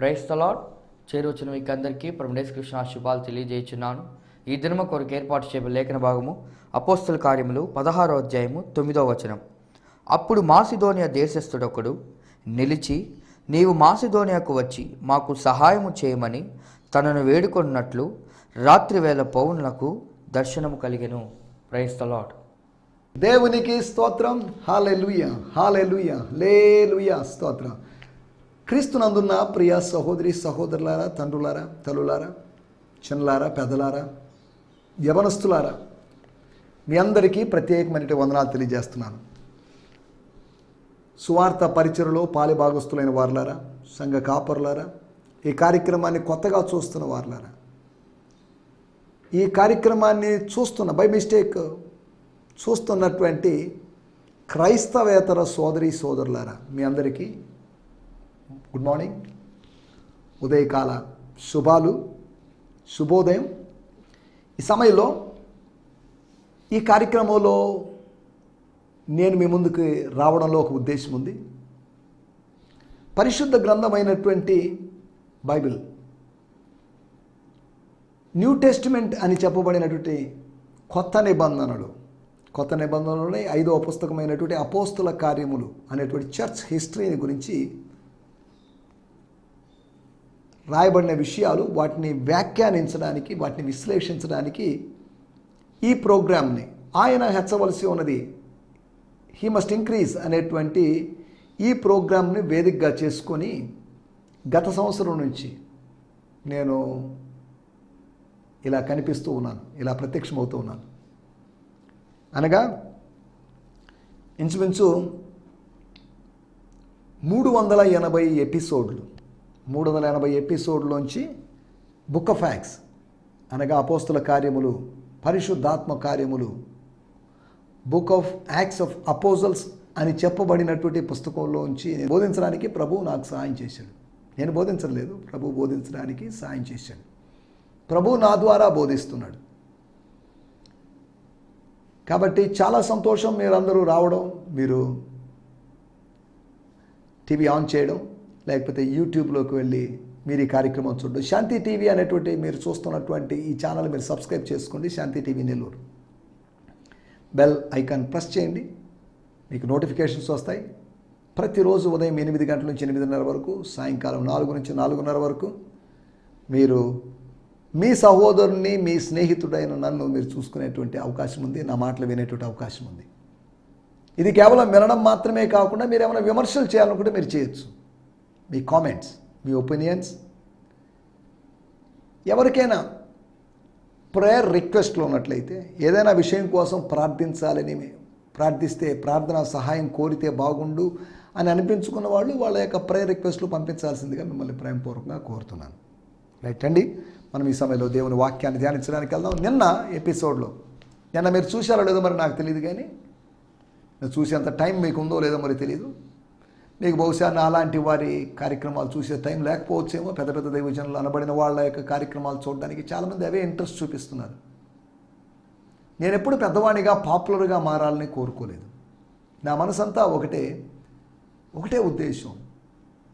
Price తలాడ్ చేరువచ్చిన మీకు అందరికీ ప్రమేశ్ కృష్ణ శుభాలు తెలియజేస్తున్నాను ఈ దినమ కొరకు ఏర్పాటు చేయబడిన లేఖన భాగము అపోస్తుల కార్యములు పదహారో అధ్యాయము తొమ్మిదో వచనం. అప్పుడు మాసిధోనియా దేశస్థుడొకడు నిలిచి నీవు మాసిధోనియాకు వచ్చి మాకు సహాయము చేయమని తనను వేడుకొన్నట్లు రాత్రివేళ పౌనులకు దర్శనము కలిగెను. ప్రైస్ తలాడ్ దేవునికి స్తోత్రం. హాలెలుయ హాలెలుయ లేలుయ స్తోత్రం. క్రీస్తునందున్న ప్రియ సహోదరి సహోదరులారా తండ్రులారా తల్లులారా చిన్నలారా పెదలారా యవనస్తులారా మీ అందరికీ ప్రత్యేకమైన వందనాలు తెలియజేస్తున్నాను. సువార్త పరిచయలో పాలిభాగస్తులైన వారులారా సంఘ కాపరులారా ఈ కార్యక్రమాన్ని కొత్తగా చూస్తున్న వారులారా ఈ కార్యక్రమాన్ని చూస్తున్న బై మిస్టేక్ చూస్తున్నటువంటి క్రైస్తవేతర సోదరి సోదరులారా మీ అందరికీ గుడ్ మార్నింగ్ ఉదయకాల శుభాలు శుభోదయం. ఈ సమయంలో ఈ కార్యక్రమంలో నేను మీ ముందుకు రావడంలో ఒక ఉద్దేశం ఉంది. పరిశుద్ధ గ్రంథమైనటువంటి బైబిల్ న్యూ టెస్టిమెంట్ అని చెప్పబడినటువంటి కొత్త నిబంధనలు కొత్త నిబంధనలోనే ఐదవ పుస్తకమైనటువంటి అపోస్తుల కార్యములు అనేటువంటి చర్చ్ హిస్టరీని గురించి రాయబడిన విషయాలు వాటిని వ్యాఖ్యానించడానికి వాటిని విశ్లేషించడానికి ఈ ప్రోగ్రామ్ని ఆయన హెచ్చవలసి ఉన్నది. హీ మస్ట్ ఇంక్రీజ్ అనేటువంటి ఈ ప్రోగ్రామ్ని వేదికగా చేసుకొని గత సంవత్సరం నుంచి నేను ఇలా కనిపిస్తూ ఉన్నాను ఇలా ప్రత్యక్షమవుతూ ఉన్నాను. అనగా ఇంచుమించు మూడు వందల ఎనభై ఎపిసోడ్లు మూడు వందల ఎనభై ఎపిసోడ్లోంచి బుక్ ఆఫ్ యాక్స్ అనగా అపోస్తుల కార్యములు పరిశుద్ధాత్మ కార్యములు book of Acts of Apostles అని చెప్పబడినటువంటి పుస్తకంలోంచి నేను బోధించడానికి ప్రభు నాకు సహాయం చేశాడు. నేను బోధించలేదు ప్రభు బోధించడానికి సహాయం చేశాడు. ప్రభు నా ద్వారా బోధిస్తున్నాడు. కాబట్టి చాలా సంతోషం మీరందరూ రావడం మీరు టీవీ ఆన్ చేయడం లేకపోతే యూట్యూబ్లోకి వెళ్ళి మీరు ఈ కార్యక్రమం చూడండి. శాంతి టీవీ అనేటువంటి మీరు చూస్తున్నటువంటి ఈ ఛానల్ మీరు సబ్స్క్రైబ్ చేసుకోండి. Shanti TV Nellore. Bell icon press చేయండి. మీకు నోటిఫికేషన్స్ వస్తాయి. ప్రతిరోజు ఉదయం ఎనిమిది గంటల నుంచి ఎనిమిదిన్నర వరకు సాయంకాలం నాలుగు నుంచి నాలుగున్నర వరకు మీరు మీ సహోదరుని మీ స్నేహితుడైన నన్ను మీరు చూసుకునేటువంటి అవకాశం ఉంది. నా మాటలు వినేటువంటి అవకాశం ఉంది. ఇది కేవలం వినడం మాత్రమే కాకుండా మీరు ఏమైనా విమర్శలు చేయాలనుకుంటే మీరు చేయొచ్చు. మీ కామెంట్స్ మీ ఒపీనియన్స్ ఎవరికైనా ప్రేయర్ రిక్వెస్ట్లో ఉన్నట్లయితే ఏదైనా విషయం కోసం ప్రార్థించాలని ప్రార్థిస్తే ప్రార్థన సహాయం కోరితే బాగుండు అని అనిపించుకున్న వాళ్ళు వాళ్ళ యొక్క ప్రేయర్ రిక్వెస్ట్లు పంపించాల్సిందిగా మిమ్మల్ని ప్రేమపూర్వకంగా కోరుతున్నాను. రైట్ అండి? మనం ఈ సమయంలో దేవుని వాక్యాన్ని ధ్యానించడానికి వెళ్దాం. నిన్న ఎపిసోడ్లో నిన్న మీరు చూశారో లేదో మరి నాకు తెలియదు కానీ నేను చూసేంత టైం మీకు ఉందో లేదో మరి తెలియదు మీకు బహుశా నాలాంటి వారి కార్యక్రమాలు చూసే టైం లేకపోవచ్చేమో పెద్ద పెద్ద దైవజనులు అనబడిన వాళ్ళ యొక్క కార్యక్రమాలు చూడడానికి చాలామంది అవే ఇంట్రెస్ట్ చూపిస్తున్నారు. నేను ఎప్పుడు పెద్దవాడిగా పాపులర్గా మారాలని కోరుకోలేదు. నా మనసంతా ఒకటే ఒకటే ఉద్దేశం.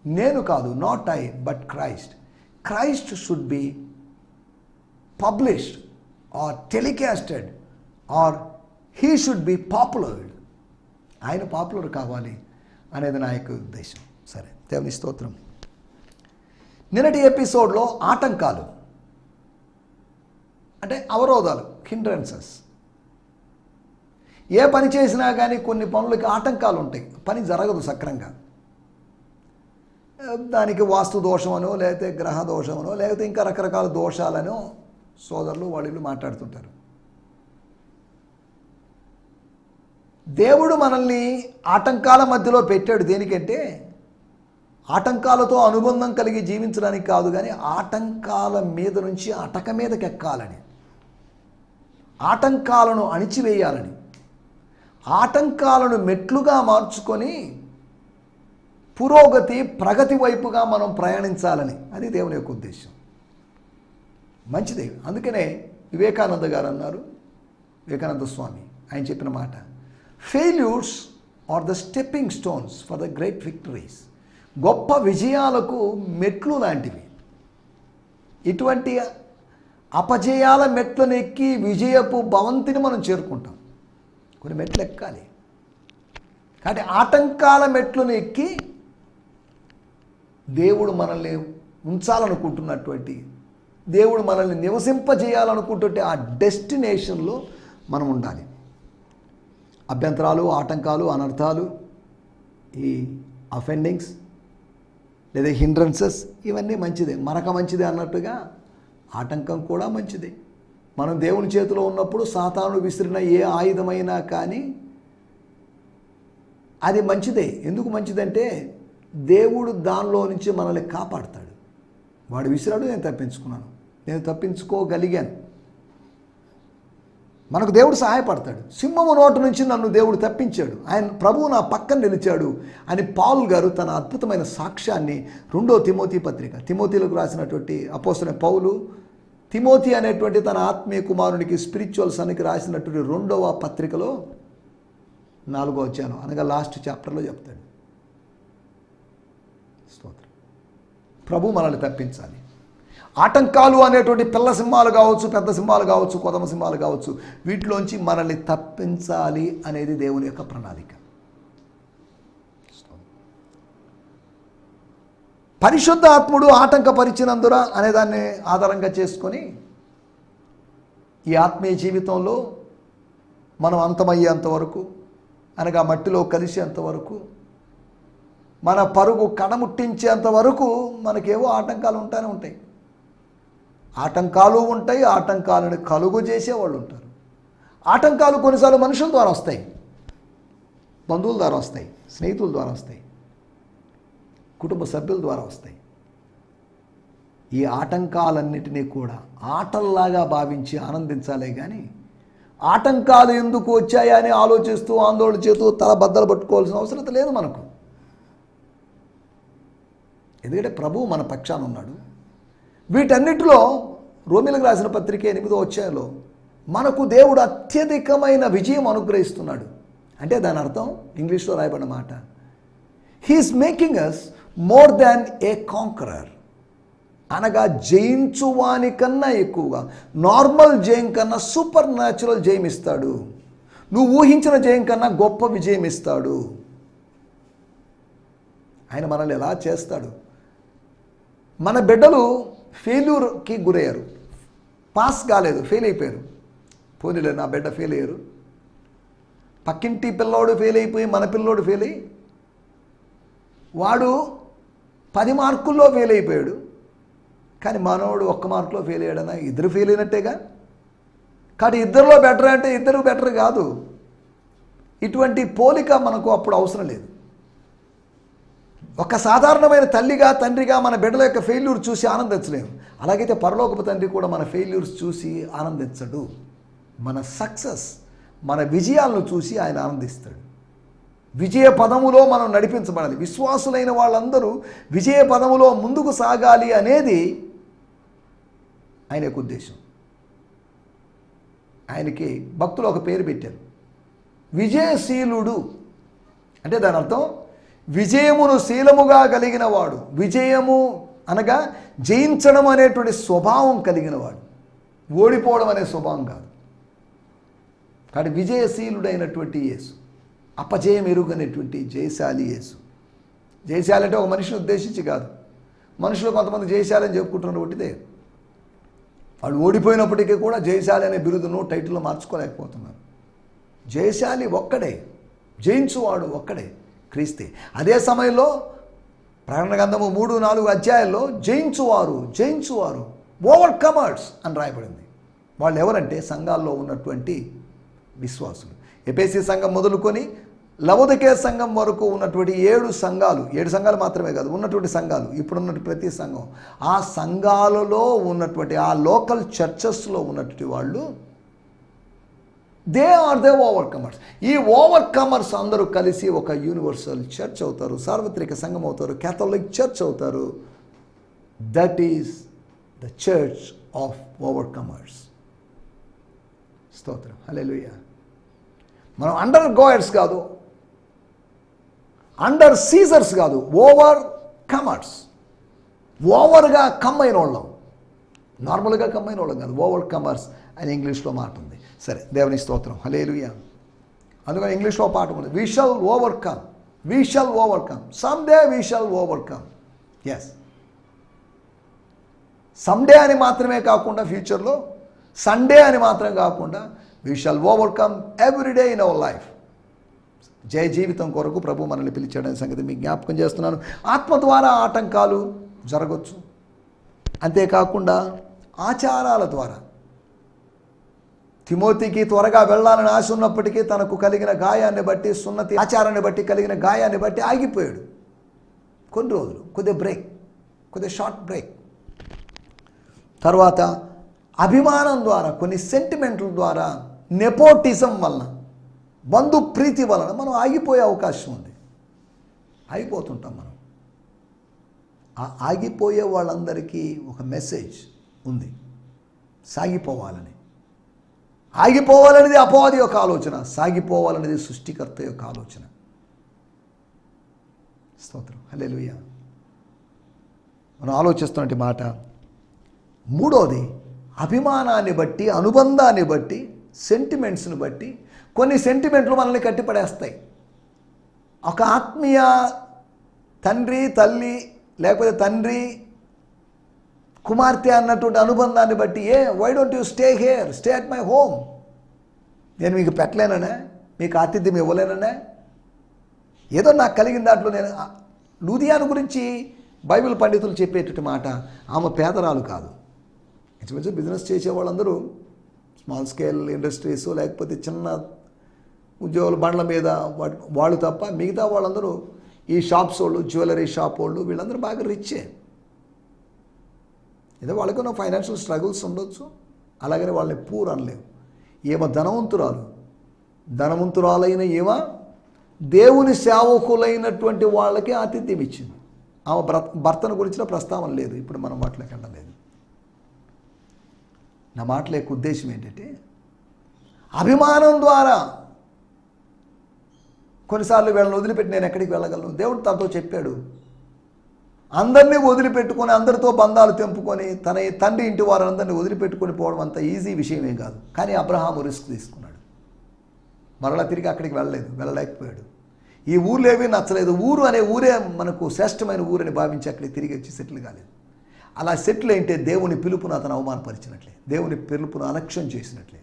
నేను కాదు not I but Christ Christ should be published or telecasted or he should be populared ఆయన పాపులర్ కావాలి. అనేది నా యొక్క ఉద్దేశం. సరే దేవుని స్తోత్రం. నిన్నటి ఎపిసోడ్లో ఆటంకాలు అంటే అవరోధాలు హిండ్రెన్సెస్ ఏ పని చేసినా కానీ కొన్ని పనులకి ఆటంకాలు ఉంటాయి. పని జరగదు సక్రంగా. దానికి వాస్తు దోషమనో లేకపోతే గ్రహ దోషమనో లేకపోతే ఇంకా రకరకాల దోషాలనో సోదరులు వాళ్ళు మాట్లాడుతుంటారు. దేవుడు మనల్ని ఆటంకాల మధ్యలో పెట్టాడు. దేనికంటే ఆటంకాలతో అనుబంధం కలిగి జీవించడానికి కాదు కానీ ఆటంకాల మీద నుంచి అటక మీదకి ఎక్కాలని. ఆటంకాలను అణిచివేయాలని. ఆటంకాలను మెట్లుగా మార్చుకొని పురోగతి ప్రగతి వైపుగా మనం ప్రయాణించాలని. అది దేవుని యొక్క ఉద్దేశం. మంచిదే. అందుకనే వివేకానంద గారు అన్నారు వివేకానంద స్వామి ఆయన చెప్పిన మాట failures are the stepping stones for the great victories గొప్ప విజయాలకు మెట్లు లాంటివి. ఇటువంటి అపజయాల మెట్లను ఎక్కి విజయపు భవంతిని మనం చేరుకుంటాం. కొన్ని మెట్లు ఎక్కాలి. కాబట్టి ఆటంకాల మెట్లను ఎక్కి దేవుడు మనల్ని ఉంచాలనుకుంటున్నటువంటి దేవుడు మనల్ని నివసింపజేయాలనుకుంటుంటే ఆ డెస్టినేషన్లో మనం ఉండాలి. అభ్యంతరాలు ఆటంకాలు అనర్థాలు ఈ అఫెండింగ్స్ లేదా హిండ్రన్సెస్ ఇవన్నీ మంచిదే. మనకు మంచిదే అన్నట్టుగా ఆటంకం కూడా మంచిదే. మనం దేవుని చేతిలో ఉన్నప్పుడు సాతాను విసిరిన ఏ ఆయుధమైనా కానీ అది మంచిదే. ఎందుకు మంచిదంటే దేవుడు దానిలో నుంచి మనల్ని కాపాడుతాడు. వాడు విసిరాడు నేను తప్పించుకున్నాను. నేను తప్పించుకోగలిగాను. మనకు దేవుడు సహాయపడతాడు. సింహము నోటు నుంచి నన్ను దేవుడు తప్పించాడు. ఆయన ప్రభువు నా పక్కన నిలిచాడు అని పాల్ గారు తన అద్భుతమైన సాక్ష్యాన్ని రెండో తిమోతి పత్రిక తిమోతిలకు రాసినటువంటి అపోసిన పౌలు తిమోతి అనేటువంటి తన ఆత్మీయ కుమారునికి స్పిరిచువల్ సన్నికి రాసినటువంటి రెండవ పత్రికలో నాలుగో వచ్చాను అనగా లాస్ట్ చాప్టర్లో చెప్తాడు. స్తోత్రం. ప్రభు మనల్ని తప్పించాలి. ఆటంకాలు అనేటువంటి పిల్ల సింహాలు కావచ్చు పెద్ద సింహాలు కావచ్చు కొదమ సింహాలు కావచ్చు వీటిలోంచి మనల్ని తప్పించాలి అనేది దేవుని యొక్క ప్రణాళిక. పరిశుద్ధ ఆత్ముడు ఆటంకపరిచినందున అనేదాన్ని ఆధారంగా చేసుకొని ఈ ఆత్మీయ జీవితంలో మనం అంతమయ్యేంత వరకు అనగా మట్టిలో కలిసేంత వరకు మన పరుగు కడముట్టించేంత వరకు మనకేవో ఆటంకాలు ఉంటానే ఉంటాయి. ఆటంకాలు ఉంటాయి ఆటంకాలను కలుగు చేసేవాళ్ళు ఉంటారు. ఆటంకాలు కొన్నిసార్లు మనుషుల ద్వారా వస్తాయి బంధువుల ద్వారా వస్తాయి స్నేహితుల ద్వారా వస్తాయి కుటుంబ సభ్యుల ద్వారా వస్తాయి. ఈ ఆటంకాలన్నిటినీ కూడా ఆటల్లాగా భావించి ఆనందించాలే కానీ ఆటంకాలు ఎందుకు వచ్చాయా అని ఆలోచిస్తూ ఆందోళన చేస్తూ తల బద్దలు పట్టుకోవాల్సిన అవసరం లేదు మనకు. ఎందుకంటే ప్రభువు మన పక్షాన ఉన్నాడు. వీటన్నిటిలో రోమిలకు రాసిన పత్రిక ఎనిమిదో వచ్చాయలో మనకు దేవుడు అత్యధికమైన విజయం అనుగ్రహిస్తున్నాడు. అంటే దాని అర్థం ఇంగ్లీష్లో రాయబడిన మాట. He is making us more than a conqueror అనగా జయించువాని కన్నా ఎక్కువగా నార్మల్ జయం కన్నా సూపర్ న్యాచురల్ జయం ఇస్తాడు. నువ్వు ఊహించిన జయం కన్నా గొప్ప విజయం ఇస్తాడు. ఆయన మనల్ని ఎలా చేస్తాడు? మన బిడ్డలు ఫెయిల్యూర్కి గురయ్యారు. పాస్ కాలేదు ఫెయిల్ అయిపోయారు. పోనీలే నా బిడ్డ ఫెయిల్ అయ్యారు. పక్కింటి పిల్లోడు ఫెయిల్ అయిపోయి మన పిల్లోడు ఫెయిల్ అయ్యి వాడు పది మార్కుల్లో ఫెయిల్ అయిపోయాడు. కానీ మనవాడు ఒక్క మార్కులో ఫెయిల్ అయ్యాడనా ఇద్దరు ఫెయిల్ అయినట్టేగా? కానీ ఇద్దరిలో బెటర్ అంటే ఇద్దరు బెటర్ కాదు. ఇటువంటి పోలిక మనకు అప్పుడు అవసరం లేదు. ఒక సాధారణమైన తల్లిగా తండ్రిగా మన బిడ్డల యొక్క ఫెయిల్యూర్ చూసి ఆనందించలేము అలాగైతే పరలోకపు తండ్రి కూడా మన ఫెయిల్యూర్స్ చూసి ఆనందించడు. మన సక్సెస్ మన విజయాలను చూసి ఆయన ఆనందిస్తాడు. విజయ పదములో మనం నడిపించబడాలి. విశ్వాసులైన వాళ్ళందరూ విజయ పదములో ముందుకు సాగాలి అనేది ఆయన యొక్క ఉద్దేశం. ఆయనకి భక్తులు ఒక పేరు పెట్టారు. విజయశీలుడు. అంటే దాని అర్థం విజయమును శీలముగా కలిగిన వాడు విజయము అనగా జయించడం అనేటువంటి స్వభావం కలిగిన వాడు ఓడిపోవడం అనే స్వభావం కాదు. కానీ విజయశీలుడైనటువంటి యేసు అపజయం ఎరుగనేటువంటి జయశాలి యేసు. జయశాలి అంటే ఒక మనిషిని ఉద్దేశించి కాదు. మనుషులు కొంతమంది జయశాలి చెప్పుకుంటున్నారు ఒకటిదే వాళ్ళు ఓడిపోయినప్పటికీ కూడా జయశాలి అనే బిరుదును టైటిల్లో మార్చుకోలేకపోతున్నారు. జయశాలి ఒక్కడే జయించువాడు ఒక్కడే. క్రీస్తే. అదే సమయంలో ప్రకటన గ్రంథము మూడు నాలుగు అధ్యాయాల్లో జయించువారు జయించువారు ఓవర్ కమర్స్ అని రాయబడింది. వాళ్ళు ఎవరంటే సంఘాల్లో ఉన్నటువంటి విశ్వాసులు. ఎపేసి సంఘం మొదలుకొని లవదకే సంఘం వరకు ఉన్నటువంటి ఏడు సంఘాలు ఏడు సంఘాలు మాత్రమే కాదు ఉన్నటువంటి సంఘాలు ఇప్పుడున్నటువంటి ప్రతి సంఘం ఆ సంఘాలలో ఉన్నటువంటి ఆ లోకల్ చర్చెస్లో ఉన్నటువంటి వాళ్ళు they are they overcomers ఈ ఓవర్ కమర్స్ అందరూ కలిసి ఒక యూనివర్సల్ చర్చ్ అవుతారు సార్వత్రిక సంఘం అవుతారు క్యాథలిక్ చర్చ్ అవుతారు. That is the church of overcomers స్తోత్రం. హలే మనం అండర్ గోయర్స్ కాదు అండర్ సీజర్స్ కాదు ఓవర్ కమర్స్ ఓవర్గా కమ్మైన వాళ్ళం. నార్మల్గా కమ్మైన వాళ్ళం కాదు ఓవర్ కమర్స్ అని ఇంగ్లీష్లో మాట ఉంది. సరే దేవుని స్తోత్రం. హలేలుయా అందుకని ఇంగ్లీష్లో పాట ఉంది. We shall overcome we shall overcome some day we shall overcome yes someday అని మాత్రమే కాకుండా ఫ్యూచర్లో సండే అని మాత్రం కాకుండా we shall overcome everyday in our life జయ జీవితం కొరకు ప్రభు మనల్ని పిలిచాడనే సంగతి మీకు జ్ఞాపకం చేస్తున్నాను. ఆత్మ ద్వారా ఆటంకాలు జరగచ్చు. అంతేకాకుండా ఆచారాల ద్వారా. తిమోతికి త్వరగా వెళ్ళాలని ఆశ ఉన్నప్పటికీ తనకు కలిగిన గాయాన్ని బట్టి సున్నతి ఆచారాన్ని బట్టి కలిగిన గాయాన్ని బట్టి ఆగిపోయాడు. కొన్ని రోజులు కొద్దిగా బ్రేక్ కొద్దిగా షార్ట్ బ్రేక్. తర్వాత అభిమానం ద్వారా కొన్ని సెంటిమెంట్ల ద్వారా నెపోటిజం వలన బంధు ప్రీతి వలన మనం ఆగిపోయే అవకాశం ఉంది. ఆగిపోతుంటాం మనం. ఆ ఆగిపోయే వాళ్ళందరికీ ఒక మెసేజ్ ఉంది. సాగిపోవాలని. ఆగిపోవాలనేది అపవాది యొక్క ఆలోచన సాగిపోవాలనేది సృష్టికర్త యొక్క ఆలోచన. స్తోత్రం. హలే మనం ఆలోచిస్తున్నటువంటి మాట మూడోది అభిమానాన్ని బట్టి అనుబంధాన్ని బట్టి సెంటిమెంట్స్ని బట్టి కొన్ని సెంటిమెంట్లు మనల్ని కట్టిపడేస్తాయి. ఒక ఆత్మీయ తండ్రి తల్లి లేకపోతే తండ్రి కుమార్తె అన్నటువంటి అనుబంధాన్ని బట్టి a why don't you stay here stay at my home నేను మీకు పెట్టలేననే మీకు ఆతిథ్యం ఇవ్వలేననే. ఏదో నాకు కలిగిన దాంట్లో నేను లూధియాను గురించి బైబిల్ పండితులు చెప్పేటటువంటి మాట ఆమె పేదరాలు కాదు. ఇంచుమించు బిజినెస్ చేసే వాళ్ళందరూ స్మాల్ స్కేల్ ఇండస్ట్రీస్ లేకపోతే చిన్న ఉద్యోగుల బండ్ల మీద వాటి వాళ్ళు తప్ప మిగతా వాళ్ళందరూ ఈ షాప్స్ వాళ్ళు జ్యువెలరీ షాప్ వాళ్ళు వీళ్ళందరూ బాగా రిచ్చే ఏదో వాళ్ళకున్న ఫైనాన్షియల్ స్ట్రగుల్స్ ఉండొచ్చు అలాగని వాళ్ళని పూర్ అనలేవు ఏమో ధనవంతురాలు? ధనవంతురాలైన ఏమ? దేవుని సేవకులైనటువంటి వాళ్ళకి ఆతిథ్యం ఇచ్చింది. ఆమె భర్త భర్తను గురించిన ప్రస్తావన లేదు ఇప్పుడు మనం వాటిలోకి వెళ్ళలేదు నా మాటల యొక్క ఉద్దేశం ఏంటంటే అభిమానం ద్వారా కొన్నిసార్లు వీళ్ళని వదిలిపెట్టి నేను ఎక్కడికి వెళ్ళగలను? దేవుడు తనతో చెప్పాడు అందరినీ వదిలిపెట్టుకొని అందరితో బంధాలు తెంపుకొని తన తండ్రి ఇంటి వారందరినీ వదిలిపెట్టుకొని పోవడం అంత ఈజీ విషయమే కాదు. కానీ అబ్రహాము రిస్క్ తీసుకున్నాడు. మరలా తిరిగి అక్కడికి వెళ్ళలేదు వెళ్ళలేకపోయాడు. ఈ ఊర్లో ఏమీ నచ్చలేదు. ఊరు అనే ఊరే మనకు శ్రేష్టమైన ఊరని భావించి అక్కడికి తిరిగి వచ్చి సెటిల్ కాలేదు. అలా సెటిల్ అయితే దేవుని పిలుపును అతను అవమానపరిచినట్లే. దేవుని పిలుపును అలక్ష్యం చేసినట్లే.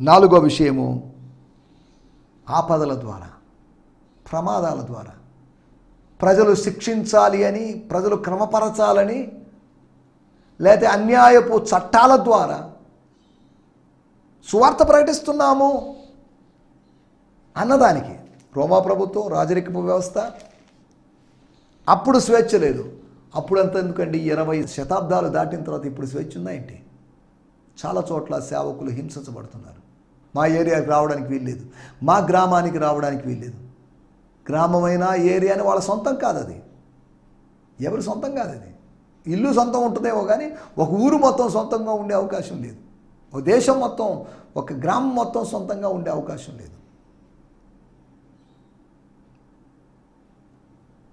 నాలుగో విషయము ఆపదల ద్వారా ప్రమాదాల ద్వారా ప్రజలు శిక్షించాలి అని ప్రజలు క్రమపరచాలని లేకపోతే అన్యాయపు చట్టాల ద్వారా సువార్త ప్రకటిస్తున్నాము అన్నదానికి. రోమా ప్రభుత్వం రాజరికపు వ్యవస్థ. అప్పుడు స్వేచ్ఛ లేదు. అప్పుడు అంత ఎందుకండి? ఇరవై శతాబ్దాలు దాటిన తర్వాత ఇప్పుడు స్వేచ్ఛ ఉందా ఏంటి? చాలా చోట్ల సేవకులు హింసించబడుతున్నారు. మా ఏరియాకి రావడానికి వీల్లేదు. మా గ్రామానికి రావడానికి వీల్లేదు. గ్రామమైన ఏరియా అని వాళ్ళ సొంతం కాదు అది ఎవరి సొంతం కాదు అది ఇల్లు సొంతం ఉంటుందేమో కానీ ఒక ఊరు మొత్తం సొంతంగా ఉండే అవకాశం లేదు. ఒక దేశం మొత్తం ఒక గ్రామం మొత్తం సొంతంగా ఉండే అవకాశం లేదు.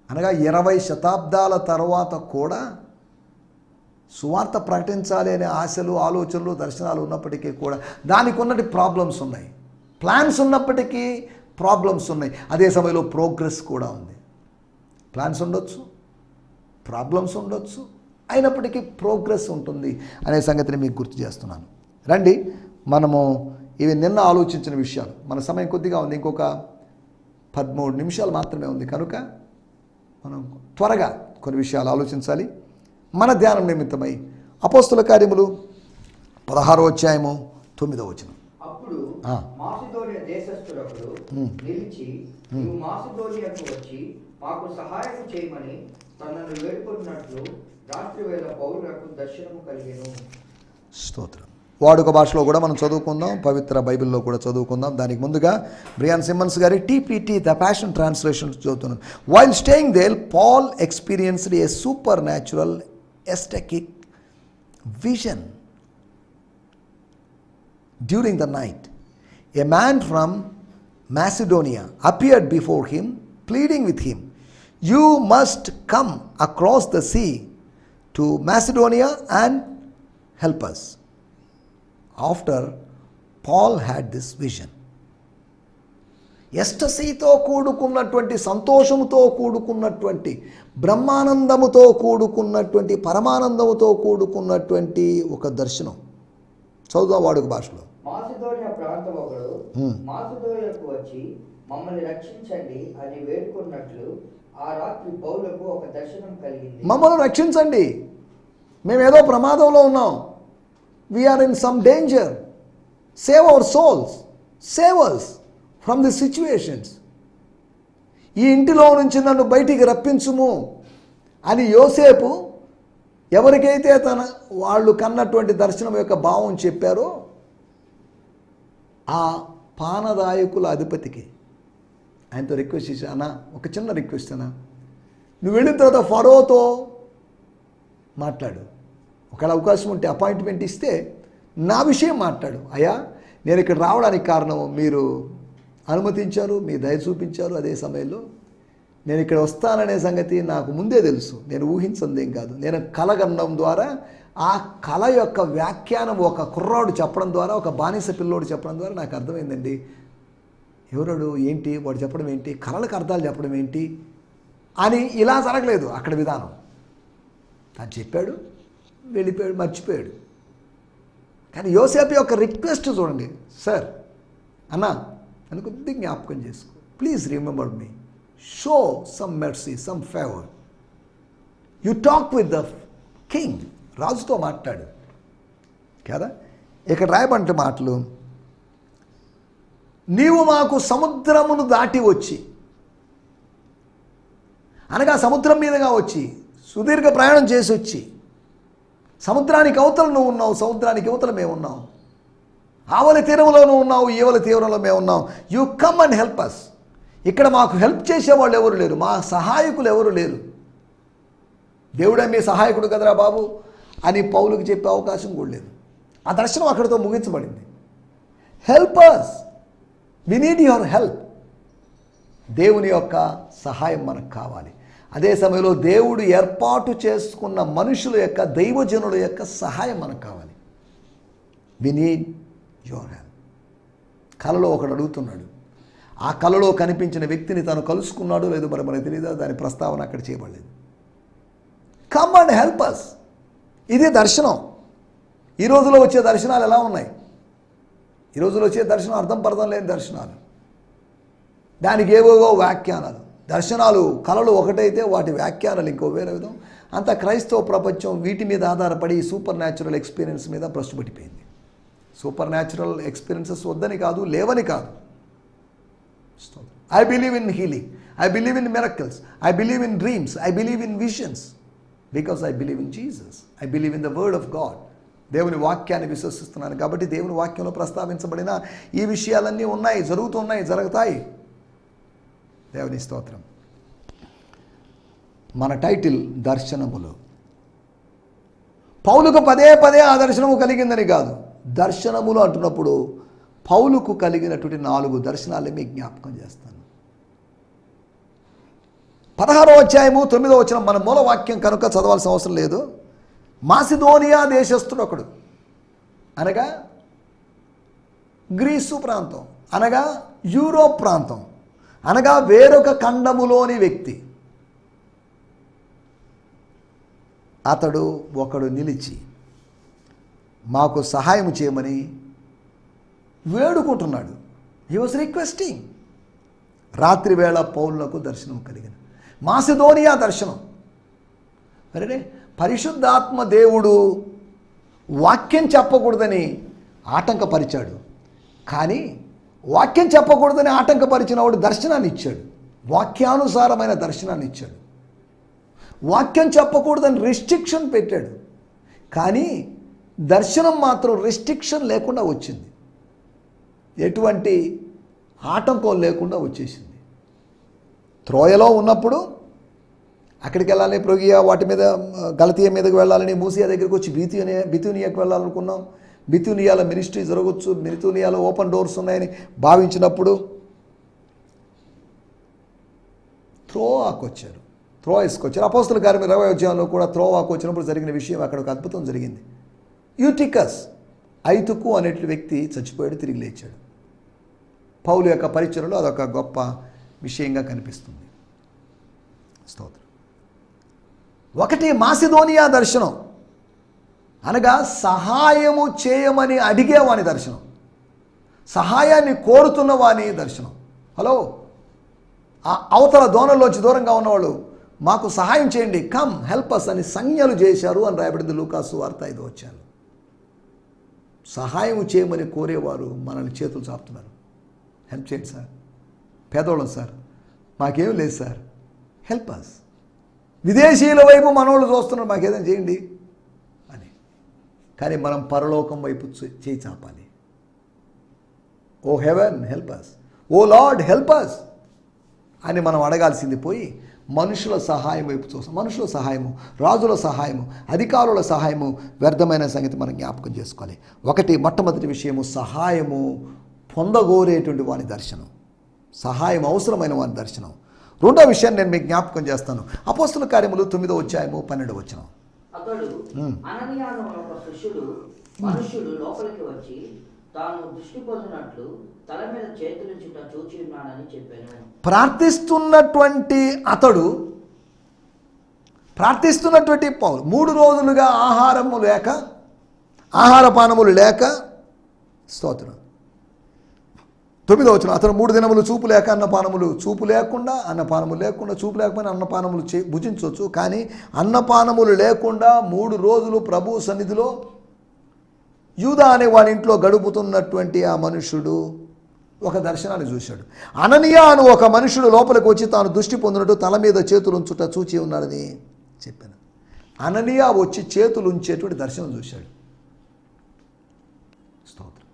అనగా ఇరవై శతాబ్దాల తర్వాత కూడా సువార్త ప్రకటించాలి అనే ఆశలు ఆలోచనలు దర్శనాలు ఉన్నప్పటికీ కూడా దానికి ఉన్నటి ప్రాబ్లమ్స్ ఉన్నాయి. ప్లాన్స్ ఉన్నప్పటికీ ప్రాబ్లమ్స్ ఉన్నాయి. అదే సమయంలో ప్రోగ్రెస్ కూడా ఉంది. ప్లాన్స్ ఉండొచ్చు. ప్రాబ్లమ్స్ ఉండొచ్చు. అయినప్పటికీ ప్రోగ్రెస్ ఉంటుంది అనే సంగతిని మీకు గుర్తు చేస్తున్నాను. రండి మనము ఇవి నిన్న ఆలోచించిన విషయాలు. మన సమయం కొద్దిగా ఉంది. ఇంకొక పదమూడు నిమిషాలు మాత్రమే ఉంది. కనుక మనం త్వరగా కొన్ని విషయాలు ఆలోచించాలి. మన ధ్యానం నిమిత్తమై అపోస్తుల కార్యములు పదహారో అధ్యాయము తొమ్మిదో వచనం. అప్పుడు. మాసిదోనియ. నిలిచి నీవు మాసిదోనియకు వచ్చి మాకు సహాయం చేయమని తనను వేడుకున్నట్లు రాత్రి వేళ పౌరులకు దర్శనము కలిగెను. స్తోత్రం. వాడుక భాషలో కూడా మనం చదువుకుందాం పవిత్ర బైబిల్లో కూడా చదువుకుందాం. దానికి ముందుగా బ్రియాన్ సిమ్మన్స్ గారి టీపీటీ ద ప్యాషన్ ట్రాన్స్లేషన్ చదువుతున్నాం. While staying there Paul experienced a supernatural ecstatic vision during the night a man from Macedonia appeared before him, pleading with him. You must come across the sea to Macedonia and help us after Paul had this vision ఎస్టసీతో కూడుకున్నటువంటి సంతోషముతో కూడుకున్నటువంటి బ్రహ్మానందముతో కూడుకున్నటువంటి పరమానందముతో కూడుకున్నటువంటి ఒక దర్శనం. చదువుదాం వాడుక భాషలో. మాసిదోనియ ప్రాంతం ఒకడు. మాసిదోనియకు వచ్చి మమ్మల్ని రక్షించండి అని వేడుకున్నట్లు ఆ రాత్రి పౌలకు ఒక దర్శనం కలిగింది. మమ్మల్ని రక్షించండి. మేము ఏదో ప్రమాదంలో ఉన్నాం. We are in some danger save our souls save us from the situations ఈ ఇంటిలో నుంచి నన్ను బయటికి రప్పించుము అని యోసేపు ఎవరికైతే తన వాళ్ళు కన్నటువంటి దర్శనం యొక్క భావం చెప్పారో ఆ పానదాయకుల అధిపతికి. ఆయనతో రిక్వెస్ట్ చేశా అన్నా ఒక చిన్న రిక్వెస్ట్ అన్నా. నువ్వు వెళ్ళిన తర్వాత ఫరోతో మాట్లాడు. ఒకవేళ అవకాశం ఉంటే అపాయింట్మెంట్ ఇస్తే నా విషయం మాట్లాడు. అయ్యా నేను ఇక్కడ రావడానికి కారణం మీరు అనుమతించారు మీ దయ చూపించారు అదే సమయంలో. నేను ఇక్కడ వస్తాననే సంగతి నాకు ముందే తెలుసు. నేను ఊహించిందేం కాదు. నేను కలగనడం ద్వారా ఆ కళ యొక్క వ్యాఖ్యానం ఒక కుర్రాడు చెప్పడం ద్వారా ఒక బానిస పిల్లోడు చెప్పడం ద్వారా నాకు అర్థమైందండి. ఎవరోడు? ఏంటి? వాడు చెప్పడం ఏంటి? కళలకు అర్థాలు చెప్పడం ఏంటి? అని ఇలా జరగలేదు అక్కడ విధానం. అని చెప్పాడు వెళ్ళిపోయాడు మర్చిపోయాడు. కానీ యోసేపు యొక్క రిక్వెస్ట్ చూడండి. సార్ అన్నా నన్ను కొద్దిగా జ్ఞాపకం చేసుకో. Please remember me. Show some mercy, some favour you talk with the king రాజుతో మాట్లాడు. కదా? ఇక్కడ రాయబంట మాటలు నీవు మాకు సముద్రమును దాటి వచ్చి అనగా సముద్రం మీదుగా వచ్చి సుదీర్ఘ ప్రయాణం చేసి వచ్చి సముద్రానికి అవతల నువ్వు ఉన్నావు సముద్రానికి అవతల మేము ఉన్నాం. ఆవలి తీరంలో నువ్వు ఉన్నావు ఈవల తీరంలో మేము ఉన్నాం. You come and help us ఇక్కడ మాకు హెల్ప్ చేసేవాళ్ళు ఎవరు లేరు మా సహాయకులు ఎవరు లేరు. దేవుడే మీ సహాయకుడు కదరా బాబు అని పౌలుకి చెప్పే అవకాశం కూడా లేదు. ఆ దర్శనం అక్కడితో ముగించబడింది. Help us we need your help దేవుని యొక్క సహాయం మనకు కావాలి. అదే సమయంలో దేవుడు ఏర్పాటు చేసుకున్న మనుషుల యొక్క దైవజనుల యొక్క సహాయం మనకు కావాలి. వి నీడ్ యువర్ హెల్ప్ కలలో ఒకడు అడుగుతున్నాడు. ఆ కళలో కనిపించిన వ్యక్తిని తను కలుసుకున్నాడు లేదో మరి మనకు తెలియదా దాని ప్రస్తావన అక్కడ చేయబడలేదు. కమ్ అండ్ హెల్ప్ అస్ ఇదే దర్శనం. ఈ రోజులో వచ్చే దర్శనాలు ఎలా ఉన్నాయి? ఈ రోజులో వచ్చే దర్శనం అర్థం పర్థం లేని దర్శనాలు. దానికి ఏవేవో వ్యాఖ్యానాలు. దర్శనాలు కళలు ఒకటైతే వాటి వ్యాఖ్యానాలు ఇంకో వేరే విధం. అంత క్రైస్తవ ప్రపంచం వీటి మీద ఆధారపడి సూపర్ న్యాచురల్ ఎక్స్పీరియన్స్ మీద ప్రశ్నపట్టిపోయింది సూపర్ న్యాచురల్ ఎక్స్పీరియన్సెస్ వద్దని కాదు లేవని కాదు. I believe in healing I believe in miracles I believe in dreams I believe in visions because I believe in Jesus I believe in the word of God దేవుని వాక్యాన్ని విశ్వసిస్తున్నాను కాబట్టి దేవుని వాక్యంలో ప్రస్తావించబడిన ఈ విషయాలన్నీ ఉన్నాయి జరుగుతున్నాయి జరుగుతాయి. దేవుని స్తోత్రం. మన టైటిల్ దర్శనములు. పౌలుకు పదే పదే ఆ దర్శనము కలిగిందని కాదు. దర్శనములు అంటున్నప్పుడు పౌలుకు కలిగినటువంటి నాలుగు దర్శనాలు మీకు జ్ఞాపకం చేస్తాను. పదహారో అధ్యాయము తొమ్మిదో వచ్చిన మన మూలవాక్యం కనుక చదవాల్సిన అవసరం లేదు. మాసిదోనియా దేశస్థుడు ఒకడు. అనగా గ్రీసు ప్రాంతం అనగా యూరోప్ ప్రాంతం అనగా వేరొక ఖండములోని వ్యక్తి. అతడు ఒకడు నిలిచి మాకు సహాయం చేయమని వేడుకుంటున్నాడు. హీ వాజ్ రిక్వెస్టింగ్ రాత్రి వేళ పౌరులకు దర్శనం కలిగిన మాసిదోనియా దర్శనం. అరే పరిశుద్ధాత్మ దేవుడు వాక్యం చెప్పకూడదని ఆటంకపరిచాడు. కానీ వాక్యం చెప్పకూడదని ఆటంకపరిచిన వాడు దర్శనాన్ని ఇచ్చాడు. వాక్యానుసారమైన దర్శనాన్ని ఇచ్చాడు. వాక్యం చెప్పకూడదని రిస్ట్రిక్షన్ పెట్టాడు. కానీ దర్శనం మాత్రం రిస్ట్రిక్షన్ లేకుండా వచ్చింది. ఎటువంటి ఆటంకం లేకుండా వచ్చేసింది. త్రోయలో ఉన్నప్పుడు అక్కడికి వెళ్ళాలని ప్రొగియా వాటి మీద గలతీయ మీదకి వెళ్ళాలని మూసియా దగ్గరికి వచ్చి బితూనియా బితూనియాకి వెళ్ళాలనుకున్నాం. బితూనియాల మినిస్ట్రీ జరగవచ్చు బితునియాలో ఓపెన్ డోర్స్ ఉన్నాయని భావించినప్పుడు త్రోవాకు వచ్చారు. త్రో వచ్చారు. అపోస్తుల కార్యం ఇరవై ఉద్యమంలో కూడా త్రోవాకు వచ్చినప్పుడు జరిగిన విషయం అక్కడ ఒక అద్భుతం జరిగింది. యూటికస్ ఐతుకు అనేటి వ్యక్తి చచ్చిపోయాడు తిరిగి లేచాడు. పౌలు యొక్క పరిచయలో అదొక గొప్ప విషయంగా కనిపిస్తుంది. స్తోత్రం. ఒకటి మాసిదోనియా దర్శనం. అనగా సహాయము చేయమని అడిగేవాని దర్శనం. సహాయాన్ని కోరుతున్న వాని దర్శనం. హలో? ఆ అవతల దోనల్లోంచి దూరంగా ఉన్నవాళ్ళు మాకు సహాయం చేయండి కమ్ హెల్ప్ అస్ అని సంజ్ఞలు చేశారు అని రాయబడింది లూకాసు వార్త ఐదు వచ్చాను సహాయం చేయమని కోరేవారు మనల్ని చేతులు చాపుతున్నారు. హెల్ప్ చేయండి సార్. పేదోళ్ళం సార్. మాకేం లేదు సార్. హెల్ప్ అస్ విదేశీయుల వైపు మనోళ్ళు చూస్తున్నారు మాకేదైనా చేయండి అని. కానీ మనం పరలోకం వైపు చే- చేయి చాపాలి. ఓ heaven help us oh Lord help us అని మనం అడగాల్సింది పోయి మనుషుల సహాయం వైపు చూస్తాం. మనుషుల సహాయము రాజుల సహాయము అధికారుల సహాయము వ్యర్థమైన సంగతి మనం జ్ఞాపకం చేసుకోవాలి. ఒకటి మొట్టమొదటి విషయము సహాయము పొందగోరేటువంటి వాని దర్శనం. సహాయం అవసరమైన వాని దర్శనం. రెండో విషయాన్ని నేను మీకు జ్ఞాపకం చేస్తాను. అపోస్తుల కార్యములు తొమ్మిదో అధ్యాయము పన్నెండు వచ్చిన అతడు అననీయాను ఒక శిష్యుడు మనుష్యుడు లోపలికి వచ్చి తాను దృష్టి పొందినట్లు తల మీద చేతులుంచుట చూచి ఉన్నానని చెప్పాను. ప్రార్థిస్తున్నటువంటి అతడు ప్రార్థిస్తున్నటువంటి పౌలు మూడు రోజులుగా ఆహారము లేక ఆహార పానములు లేక స్తోత్రం. తొమ్మిదో వచ్చిన అతను మూడు దినములు చూపు లేక అన్నపానములు చూపు లేకుండా అన్నపానములు లేకుండా చూపు లేకపోయినా అన్నపానములు చే భుజించవచ్చు. కానీ అన్నపానములు లేకుండా మూడు రోజులు ప్రభు సన్నిధిలో యూదా అనే వాడి ఇంట్లో గడుపుతున్నటువంటి ఆ మనుషుడు ఒక దర్శనాన్ని చూశాడు. అననీయ అను ఒక మనుషుడు లోపలికి వచ్చి తాను దృష్టి పొందినట్టు తల మీద చేతులు ఉంచుట చూచి ఉన్నాడని చెప్పాను. అననీయ వచ్చి చేతులు ఉంచేటువంటి దర్శనం చూశాడు స్తోత్రం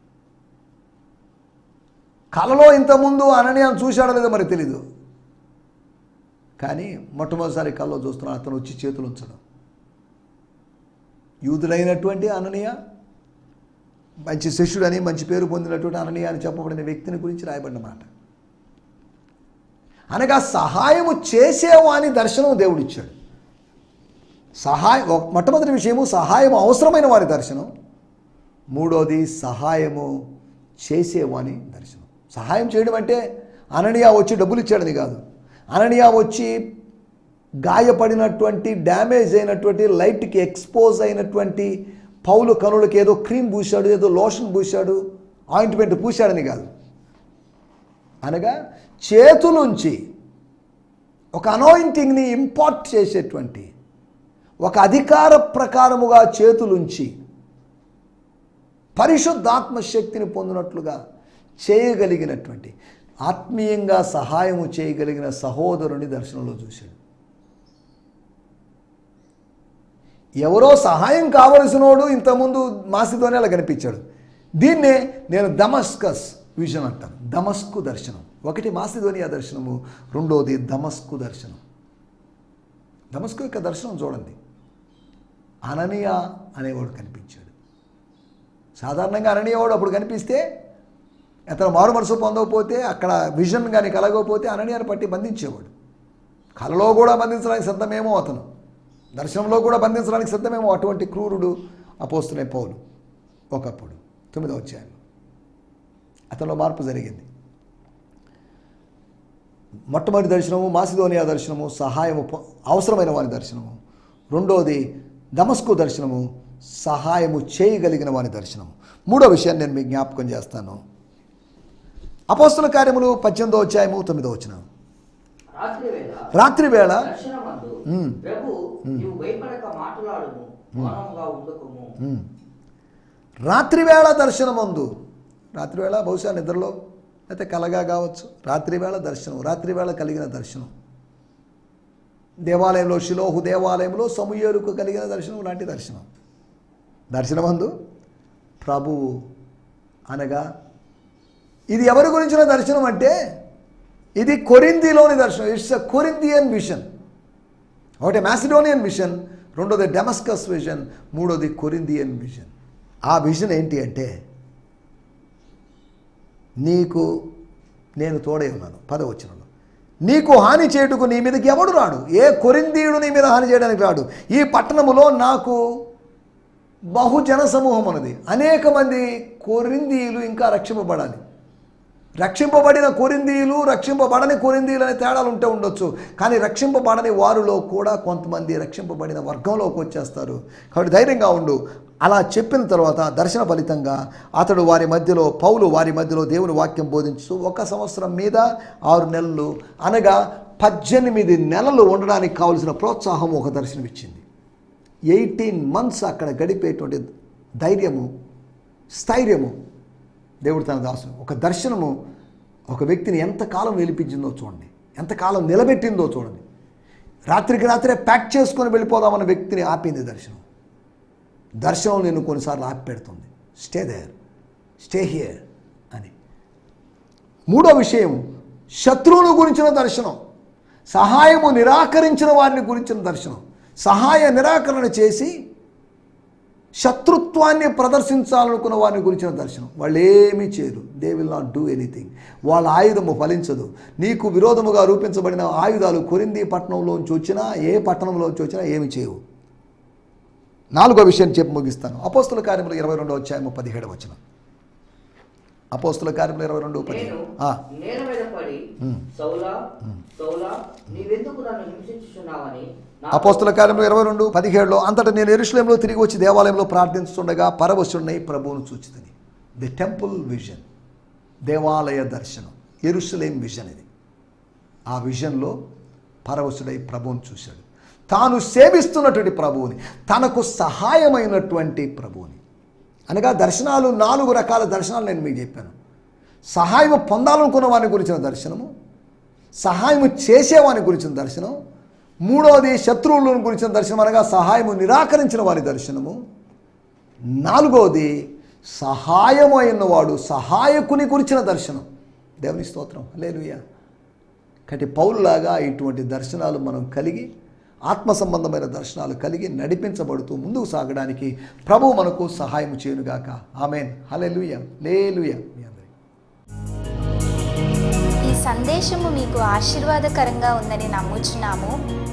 కలలో ఇంతకుముందు అననీయాను చూశాడో లేదో మరి తెలీదు. కానీ మొట్టమొదటిసారి కల్లో చూస్తున్నాడు అతను వచ్చి చేతులు ఉంచడం. యూదుడైనటువంటి అననీయ మంచి శిష్యుడని మంచి పేరు పొందినటువంటి అననీయ అని చెప్పబడిన వ్యక్తిని గురించి రాయబడిన మాట. అనగా సహాయము చేసేవాని దర్శనం దేవుడిచ్చాడు. సహాయం మొట్టమొదటి విషయము సహాయం అవసరమైన వారి దర్శనం. మూడోది సహాయము చేసేవాని దర్శనం. సహాయం చేయడం అంటే అననియా వచ్చి డబ్బులు ఇచ్చాడని కాదు. అననియా వచ్చి గాయపడినటువంటి డ్యామేజ్ అయినటువంటి లైట్కి ఎక్స్పోజ్ అయినటువంటి పౌలు కనులకి ఏదో క్రీమ్ పూశాడు ఏదో లోషన్ పూశాడు ఆయింట్మెంట్ పూశాడని కాదు. అనగా చేతులుంచి ఒక అనాయింటింగ్ని ఇంపార్ట్ చేసేటువంటి ఒక అధికార ప్రకారముగా చేతులుంచి పరిశుద్ధాత్మ శక్తిని పొందినట్లుగా చేయగలిగినటువంటి ఆత్మీయంగా సహాయము చేయగలిగిన సహోదరుని దర్శనంలో చూశాడు. ఎవరో సహాయం కావలసినోడు ఇంతకుముందు మాసితోనే అలా కనిపించాడు. దీన్నే నేను దమస్కస్ విజన్ అంటాను. దమస్కు దర్శనం. ఒకటి మాసిధోనియా దర్శనము రెండోది దమస్కు దర్శనం. దమస్కు యొక్క దర్శనం చూడండి. అననీయ అనేవాడు కనిపించాడు. సాధారణంగా అననీయవాడు అప్పుడు కనిపిస్తే అతను మారు మనసు పొందకపోతే అక్కడ విజన్ కానీ కలగకపోతే అననీయాన్ని పట్టి బంధించేవాడు. కలలో కూడా బంధించడానికి సిద్ధమేమో అతను. దర్శనంలో కూడా బంధించడానికి సిద్ధమేమో అటువంటి క్రూరుడు అపోస్తునే పౌలు ఒకప్పుడు. తొమ్మిదో వచ్చాను అతనిలో మార్పు జరిగింది. మొట్టమొదటి దర్శనము మాసిదోనియా దర్శనము సహాయము అవసరమైన వారి దర్శనము. రెండోది దమస్కు దర్శనము సహాయము చేయగలిగిన వారి దర్శనము. మూడో విషయాన్ని నేను మీకు జ్ఞాపకం చేస్తాను. అపోస్తుల కార్యములు పద్దెనిమిదో అధ్యాయము తొమ్మిదో వచ్చిన రాత్రి వేళ. రాత్రివేళ దర్శనమందు. రాత్రివేళ బహుశా నిద్రలో అయితే కలగా కావచ్చు. రాత్రివేళ దర్శనం రాత్రివేళ కలిగిన దర్శనం. దేవాలయంలో శిలోహు దేవాలయంలో సమూయేలుకు కలిగిన దర్శనం లాంటి దర్శనం. దర్శనమందు ప్రభువు అనగా ఇది ఎవరి గురించిన దర్శనం అంటే? ఇది కొరిందిలోని దర్శనం. ఇట్స్ అ కొరిందియన్ విషన్ ఒకటి మ్యాసిడోనియన్ విషన్ రెండోది డెమస్కస్ విజన్ మూడోది కొరిందియన్ విజన్ ఆ విజన్ ఏంటి అంటే నీకు నేను తోడే ఉన్నాను. పదవచనంలో నీకు హాని చేయుటకు నీ మీదకి ఎవడు రాడు? ఏ కొరిందీయుడు నీ మీద హాని చేయడానికి రాడు? ఈ పట్టణములో నాకు బహుజన సమూహం అన్నది అనేక మంది కొరిందీయులు ఇంకా రక్షింపబడాలి. రక్షింపబడిన కొరిందీలు రక్షింపబడని కొరిందీలు అనే తేడాలు ఉంటే ఉండొచ్చు. కానీ రక్షింపబడని వారిలో కూడా కొంతమంది రక్షింపబడిన వర్గంలోకి వచ్చేస్తారు. కాబట్టి ధైర్యంగా ఉండు. అలా చెప్పిన తర్వాత దర్శన ఫలితంగా అతడు వారి మధ్యలో పౌలు వారి మధ్యలో దేవుని వాక్యం బోధించు ఒక సంవత్సరం మీద ఆరు నెలలు అనగా పద్దెనిమిది నెలలు ఉండడానికి కావలసిన ప్రోత్సాహం ఒక దర్శనం ఇచ్చింది ఎయిటీన్ మంత్స్ అక్కడ గడిపేటువంటి ధైర్యము స్థైర్యము దేవుడు తన దాసును ఒక దర్శనము ఒక వ్యక్తిని ఎంతకాలం వెలిపించిందో చూడండి. ఎంతకాలం నిలబెట్టిందో చూడండి. రాత్రికి రాత్రే ప్యాక్ చేసుకొని వెళ్ళిపోదామన్న వ్యక్తిని ఆపింది దర్శనం. దర్శనం నేను కొన్నిసార్లు ఆపి పెడుతుంది స్టే దేర్ స్టే హియర్ అని. మూడో విషయం శత్రువును గురించిన దర్శనం. సహాయము నిరాకరించిన వారిని గురించిన దర్శనం. సహాయ నిరాకరణ చేసి శత్రుత్వాన్ని ప్రదర్శించాలనుకున్న వారిని గురించిన దర్శనం. వాళ్ళు ఏమీ చేయరు they will not do anything వాళ్ళ ఆయుధము ఫలించదు. నీకు విరోధముగా రూపించబడిన ఆయుధాలు కొరింది పట్టణంలోంచి వచ్చినా ఏ పట్టణంలోంచి వచ్చినా ఏమి చేయవు. నాలుగో విషయం చెప్పి ముగిస్తాను. అపోస్తుల కార్యములు ఇరవై రెండో వచ్చాయము పదిహేడు వచ్చిన అపోస్తుల కార్యములు ఇరవై రెండు పదిహేడు నేల మీద పడి సౌలా సౌలా నీవెందుకు నన్ను హింసించుచున్నావని నా- అపోస్తుల కార్యంలో ఇరవై రెండు పదిహేడులో అంతటా నేను ఎరుషులేంలో తిరిగి వచ్చి దేవాలయంలో ప్రార్థించుండగా పరవశుడినై ప్రభువును చూచిదని ది టెంపుల్ విజన్ దేవాలయ దర్శనం ఎరుషులేం విజన్ ఇది. ఆ విజన్లో పరవశుడై ప్రభువును చూశాడు. తాను సేవిస్తున్నటువంటి ప్రభువుని తనకు సహాయమైనటువంటి ప్రభువుని. అనగా దర్శనాలు నాలుగు రకాల దర్శనాలు నేను మీకు చెప్పాను. సహాయం పొందాలనుకున్న వాని గురించిన దర్శనము సహాయం చేసేవాని గురించిన దర్శనం మూడవది శత్రువులను గురించిన దర్శనం అనగా సహాయము నిరాకరించిన వారి దర్శనము. నాలుగవది సహాయము అయినవాడు సహాయకుని గురించిన దర్శనం. దేవుని స్తోత్రం. లేలుయ్య కటి పౌరులాగా ఇటువంటి దర్శనాలు మనం కలిగి ఆత్మ సంబంధమైన దర్శనాలు కలిగి నడిపించబడుతూ ముందుకు సాగడానికి ప్రభు మనకు సహాయం చేయనుగాక. ఆమెన్. హలెలుయ లేలుయ ఈ సందేశము మీకు ఆశీర్వాదకరంగా ఉందని నమ్ముచున్నాము.